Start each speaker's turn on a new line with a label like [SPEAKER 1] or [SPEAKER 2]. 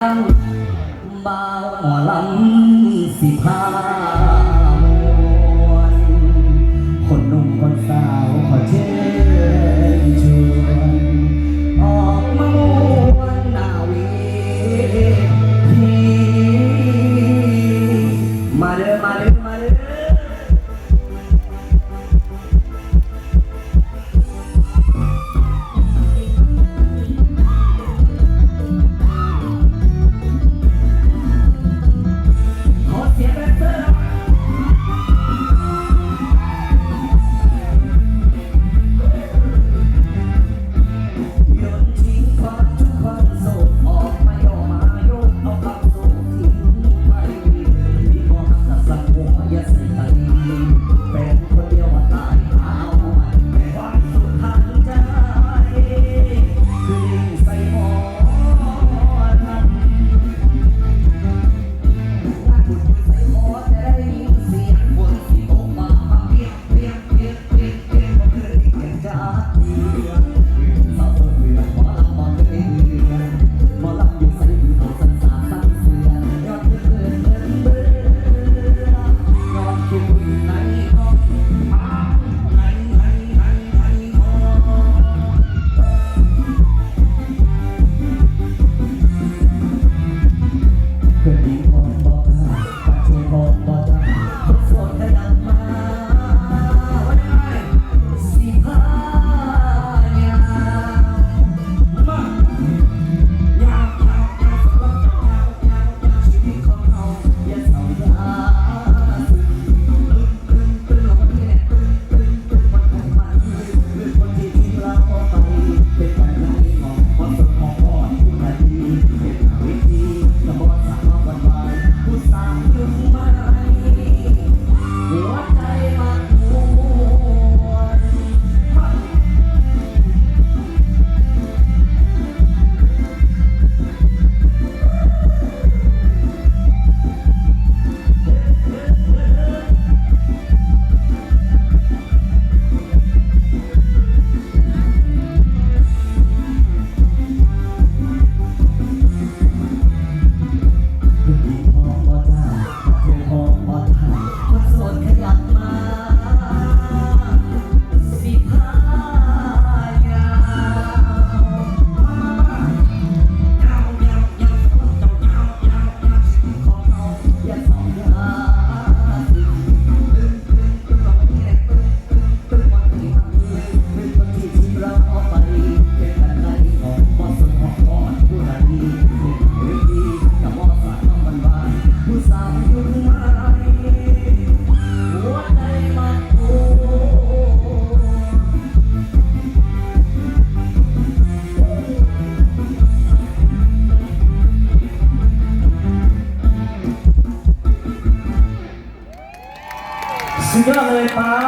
[SPEAKER 1] บ่าวลำสิพามวนคนหนุ่มคนสาวขอเชิญชวนออกมามวนหนาวีที่มาเด้อมาเด้อมาเด้อ Hallelujah. สุดยอดเลยป้า